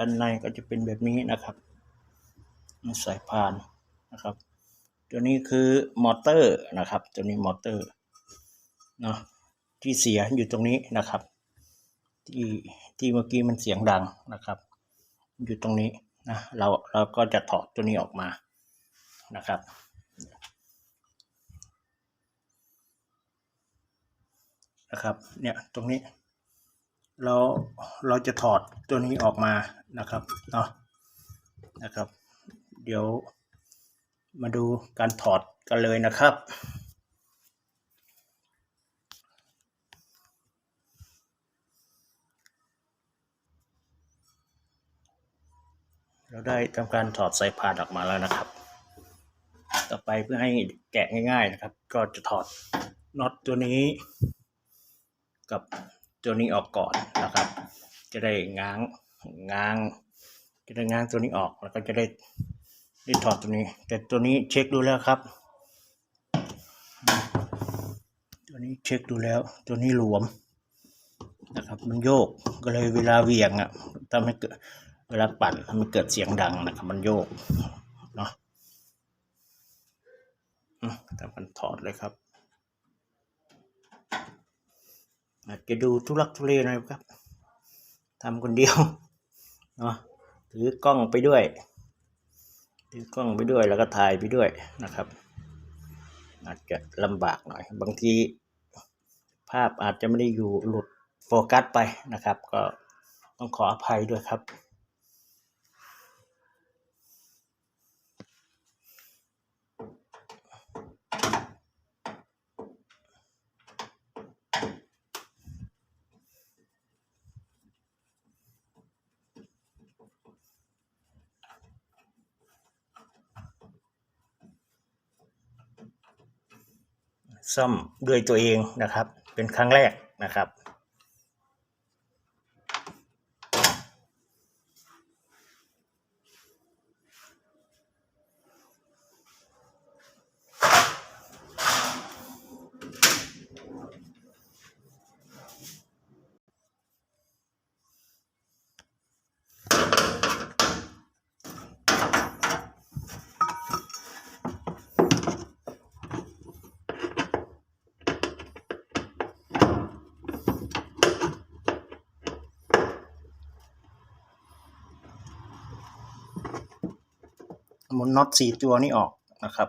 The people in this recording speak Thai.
ด้านในก็จะเป็นแบบนี้นะครับสายพานนะครับ ตัวนี้คือมอเตอร์นะครับ ตัวนี้มอเตอร์เนาะที่เสียอยู่ตรงนี้นะครับ ที่ที่เมื่อกี้มันเสียงดังนะครับ อยู่ตรงนี้นะเราเราก็จะถอดตัวนี้ออกมานะครับนะครับเนี่ยตรงนี้ เราเราจะถอดตัวนี้ออกมานะครับเนาะนะครับ เดี๋ยวมาดูการถอดกันเลยนะครับเราได้ทำการถอดสายพานออกมาแล้วนะครับ ต่อไปเพื่อให้แกะง่าย ๆนะครับ ก็จะถอดน็อตตัวนี้กับ ตัวนี้ออกก่อนนะครับ จะได้ง้างง้าง จะได้ง้างตัวนี้ออกแล้วก็จะได้ได้ถอดตัวนี้ แต่ตัวนี้เช็คดูแล้วครับ ตัวนี้เช็คดูแล้ว ตัวนี้หลวมนะครับ มันโยกก็เลยเวลาเวียงอะทำให้เกิดเวลาปั่นทำให้เกิดเสียงดังนะครับ มันโยกเนาะอืมทำการถอดเลยครับ อาจจะดูทุลักทุเลหน่อยครับทำคนเดียวเนาะถือกล้องไปด้วย ถือกล้องไปด้วยแล้วก็ถ่ายไปด้วยนะครับ อาจจะลำบากหน่อย บางทีภาพอาจจะไม่ได้อยู่หลุดโฟกัสไปนะครับ ก็ต้องขออภัยด้วยครับ ซ่อมด้วยตัวเองนะครับ เป็นครั้งแรกนะครับ มุนน็อตสี่ตัวนี้ออกนะครับ